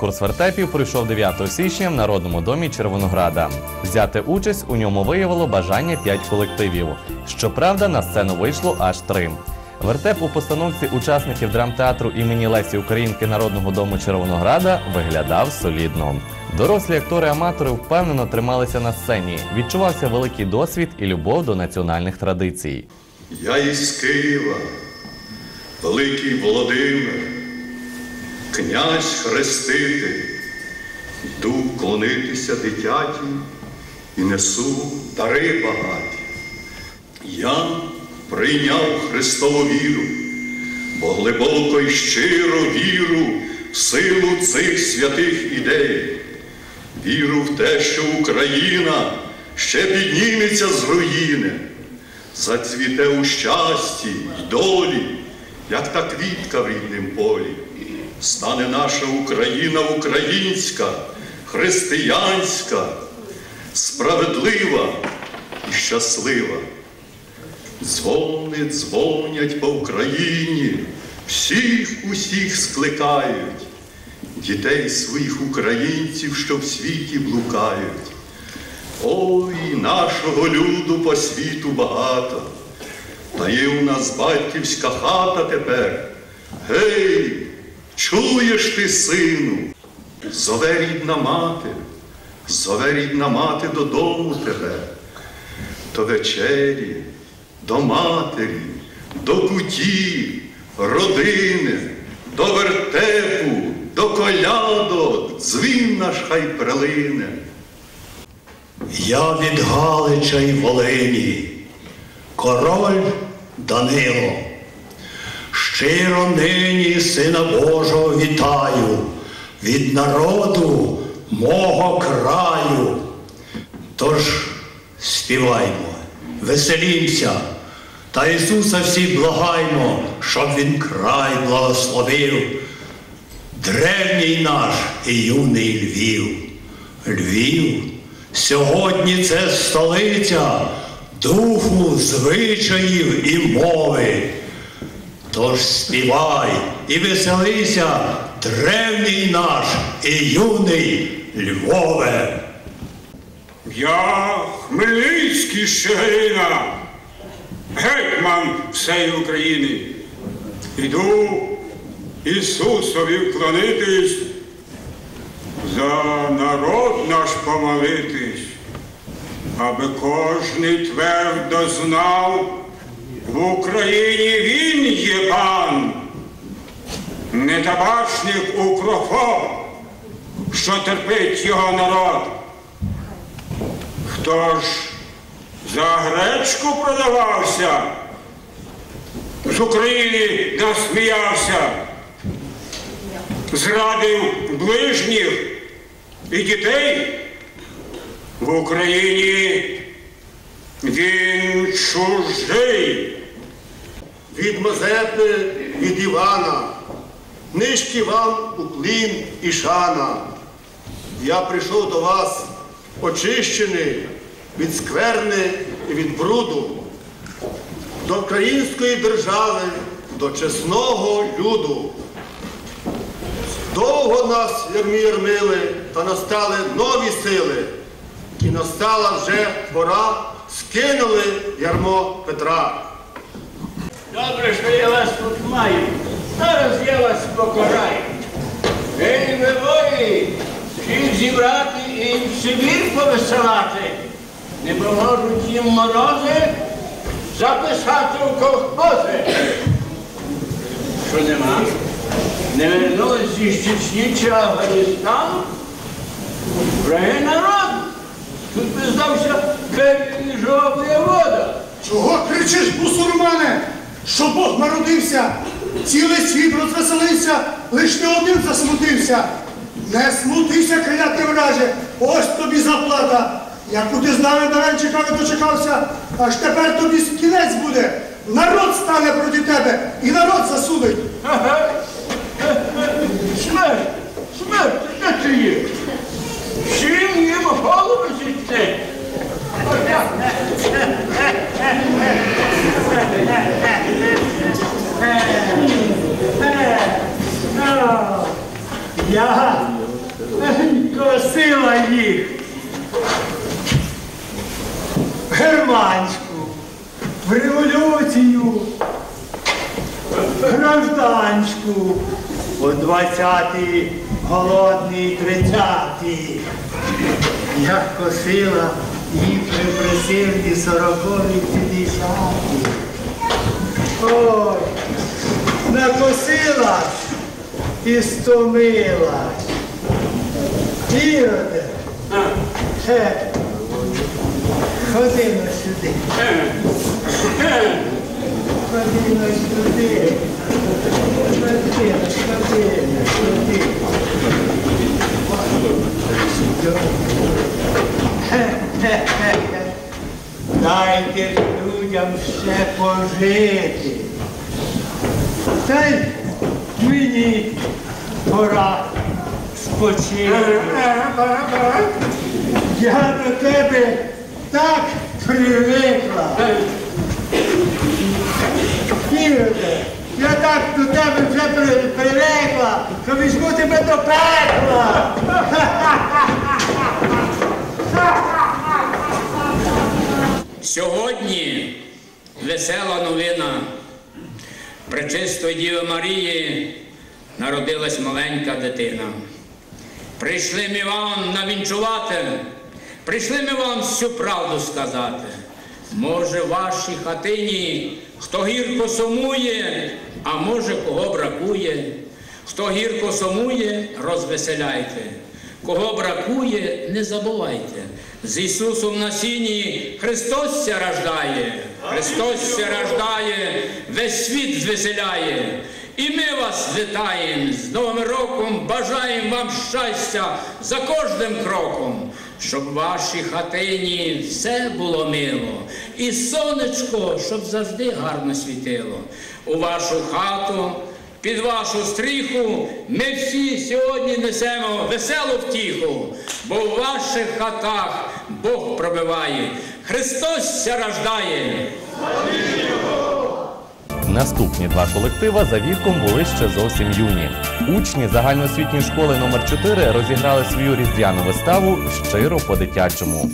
Конкурс вертепів пройшов 9 січня в Народному домі Червонограда. Взяти участь у ньому виявило бажання 5 колективів. Щоправда, на сцену вийшло аж три. Вертеп у постановці учасників драмтеатру імені Лесі Українки Народного дому Червонограда виглядав солідно. Дорослі актори-аматори впевнено трималися на сцені. Відчувався великий досвід і любов до національних традицій. Я із Києва, великий Володимир, князь хреститель, йду клонитися дитяті і несу дари багаті. Я прийняв Христову віру, бо глибоко й щиро віру в силу цих святих ідей. Віру в те, що Україна ще підніметься з руїни, зацвіте у щасті й долі, як та квітка в ріднім полі. Стане наша Україна українська, християнська, справедлива і щаслива. Дзвони дзвонять по Україні, всіх усіх скликають, дітей своїх українців, що в світі блукають. Ой, нашого люду по світу багато, та є у нас батьківська хата тепер. Гей, чуєш ти, сину, зове рідна мати, зове рідна мати додому тебе, до вечері, до матері, до куті, родини, до вертепу, до колядок, дзвін наш хай прилине. Я від Галича й Волині, король Данило. Щиро нині Сина Божого вітаю від народу мого краю. Тож співаймо, веселімся, та Ісуса всі благаймо, щоб Він край благословив. Древній наш і юний Львів. Львів, сьогодні це столиця духу, звичаїв і мови. Тож співай і веселися, древній наш і юний Львове. Я Хмельницький Щегрина, гетьман всеї України. Іду Ісусові вклонитись, за народ наш помолитись, аби кожний твердо знав, в Україні він є пан, не табачник укрофоб, що терпить його народ. Хто ж за гречку продавався, з України насміявся, зрадив ближніх і дітей в Україні він чужий. Від Мазепи, від Івана, нишки вам уклін і шана. Я прийшов до вас очищений від скверни і від бруду, до української держави, до чесного люду. Довго нас ярмі ярмили, та настали нові сили, і настала вже пора, скинули ярмо Петра. Добре, що я вас тут маю. Зараз я вас покараю. Ей, ви вої, всіх зібрати і в Сибір повисилати. Не поможуть їм морози записати у колхози. Що нема? Не вернулись із Чечні чи Афганістану? Враги народ. Тут би здався киржова вода. Чого кричиш, бусурмане? Що Бог народився, цілий світ розвеселився, лиш не один засмутився. Не смутися, клятий враже, ось тобі заплата. Яку ти з нами дарем дочекався, аж тепер тобі кінець буде. Народ стане проти тебе і народ засудить. Смерть, смерть, де ти є? Всім їм голови сісти. Я косила їх в германську, в революцію, в гражданську, у 20-й голодний 30-й. Я косила їх репресивні сорокові п'ятдесяті. Ой, накосилась. і стомилась. Іроде, Е, ходи на сюди. Ходи на сюди. Ходи, ходи, ходи. Хе-хе-хе. Дайте ж людям ще пожити. Та й Мені пора спочити. Я до тебе так привикла. Іроде, я так до тебе вже привикла, що візьму тебе до пекла. Сьогодні весела новина. Пречистої Діви Марії народилась маленька дитина. Прийшли ми вам навінчувати, прийшли ми вам всю правду сказати. Може, в вашій хатині хто гірко сумує, а може кого бракує. Хто гірко сумує, розвеселяйте. Кого бракує, не забувайте. З Ісусом на сіні Христос ся рождає, Христос ся рождає, весь світ звеселяє. І ми вас вітаємо з Новим роком, бажаємо вам щастя за кожним кроком, щоб в вашій хатині все було мило, і сонечко, щоб завжди гарно світило. У вашу хату під вашу стріху ми всі сьогодні несемо веселу втіху, бо в ваших хатах Бог пробиває, Христос ся рождає. Наступні два колектива за віком були ще зовсім юні. Учні загальноосвітньої школи номер 4 розіграли свою різдвяну виставу щиро по-дитячому.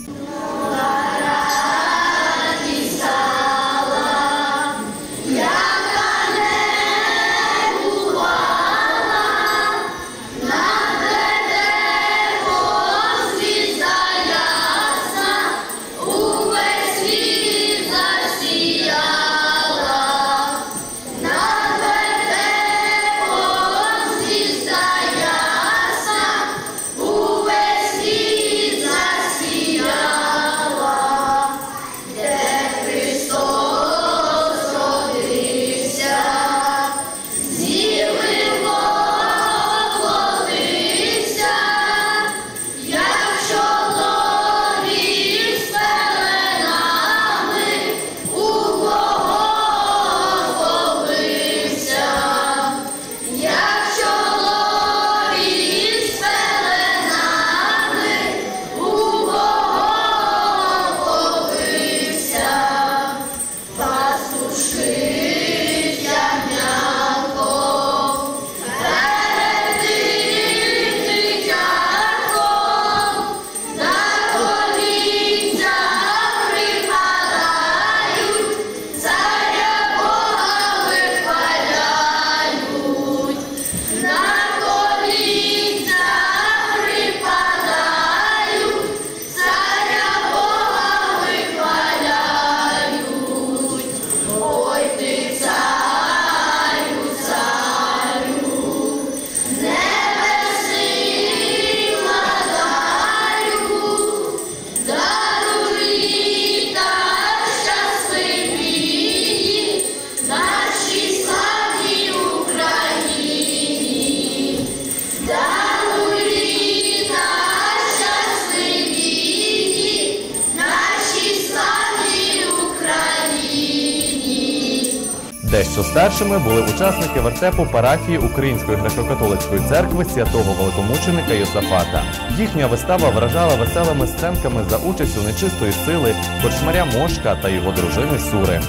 Дещо старшими були учасники вертепу парафії Української греко-католицької церкви святого великомученика Йосафата. Їхня вистава вражала веселими сценками за участю нечистої сили, корчмаря Мошка та його дружини Сури.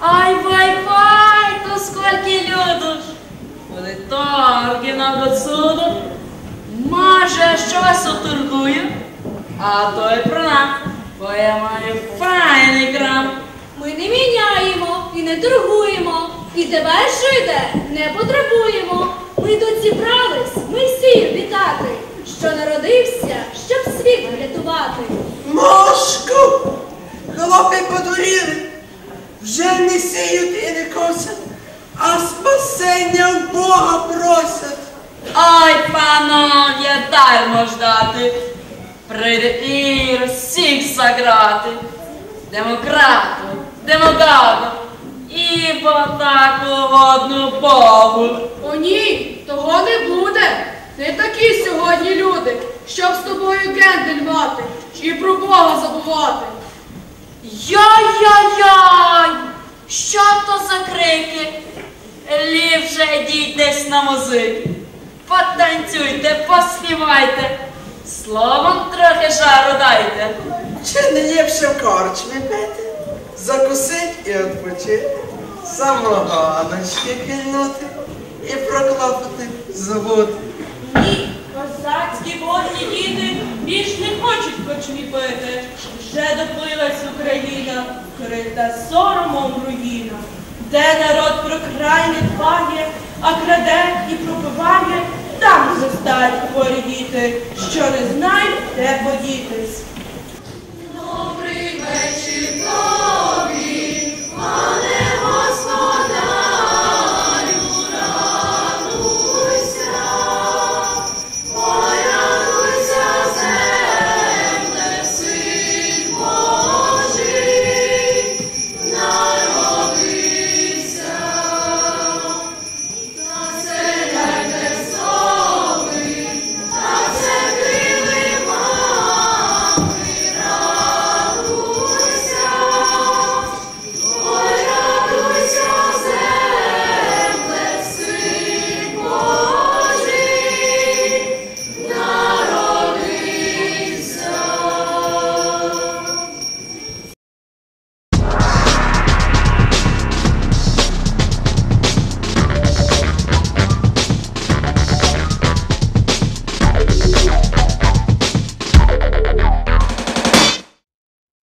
Ай, вай, вай, то скільки люду. Коли торги нам до може щось оторгую, а то й про нас, бо я маю файний крам. Ми не міняємо і не торгуємо, і тебе, жиде, не потребуємо. Ми тут зібрались, Месію вітати, що народився, щоб світ врятувати. Мошку! Хлопи подуріли, вже не сіють і не косять, а спасення в Бога просять. Ой, панов'я, дармо ждати. Прийде і всіх заграти. Демократу, демократу, і по таку водну Богу. О ні, того не буде. Не такі сьогодні люди, щоб з тобою гендель мати і про Бога забувати. Яй-яй-яй! Що то за крики? Ліпше йдіть десь на музики. Потанцюйте, поспівайте. Словом трохи жару дайте. Чи не ліпше в корчмі пити, закусить і відпочити, самоганочки кинути і проклопати забути. Ні, козацькі вольні діти більш не хочуть кочмі пити. Вже доплилась Україна, крита соромом руїна, де народ про край не дбає, а краде і пропиває, там зростають хворі діти, що не знають, де подітись. All